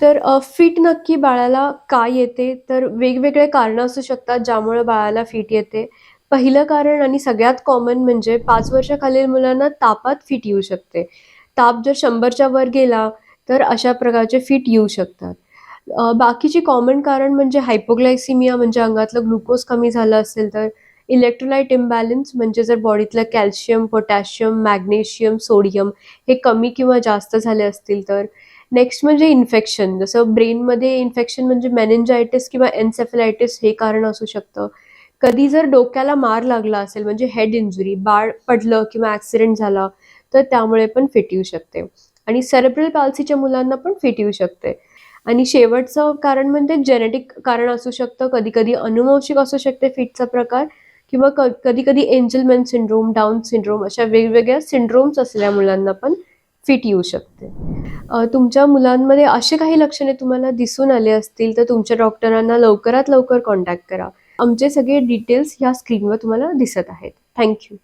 तर फिट नक्की बाळाला काय येते? तर वेगवेगळे कारणं असू शकतात ज्यामुळे बाळाला फिट येते. पहिलं कारण आणि सगळ्यात कॉमन म्हणजे पाच वर्षाखालील मुलांना तापात फिट येऊ शकते. ताप जर शंभरच्या वर गेला तर अशा प्रकारचे फिट येऊ शकतात. बाकीचे बाकीची कॉमन कारण म्हणजे हायपोग्लायसिमिया म्हणजे अंगातलं ग्लुकोज कमी झालं असेल तर इलेक्ट्रोलाइट इम्बॅलन्स म्हणजे जर बॉडीतलं कॅल्शियम पोटॅशियम मॅग्नेशियम सोडियम हे कमी किंवा जास्त झाले असतील तर? नेक्स्ट म्हणजे इन्फेक्शन. जसं ब्रेनमध्ये इन्फेक्शन म्हणजे मेनिंजायटिस किंवा एन्सेफलायटिस हे कारण असू शकतं. कधी जर डोक्याला मार लागला असेल म्हणजे हेड इंजुरी बाळ पडलं किंवा ॲक्सिडेंट झाला तर त्यामुळे पण फिट येऊ शकते. आणि सेरेब्रल पाल्सीच्या मुलांना पण फिट येऊ शकते. आणि शेवटचं कारण म्हणजे जेनेटिक कारण असू शकतं. कधी कधी अनुवंशिक असू शकते फिटचा प्रकार. किंवा क कधी कधी एंजलमॅन सिंड्रोम डाऊन सिंड्रोम अशा वेगवेगळ्या सिंड्रोम्स असलेल्या मुलांना पण फिट येऊ शकते. तुमच्या मुलांमध्ये असे काही लक्षणे तुम्हाला दिसून आले असतील तर तुमच्या डॉक्टरांना लवकरात लवकर कॉन्टॅक्ट करा. आमचे सगळे डिटेल्स ह्या स्क्रीनवर तुम्हाला दिसत आहेत. थँक्यू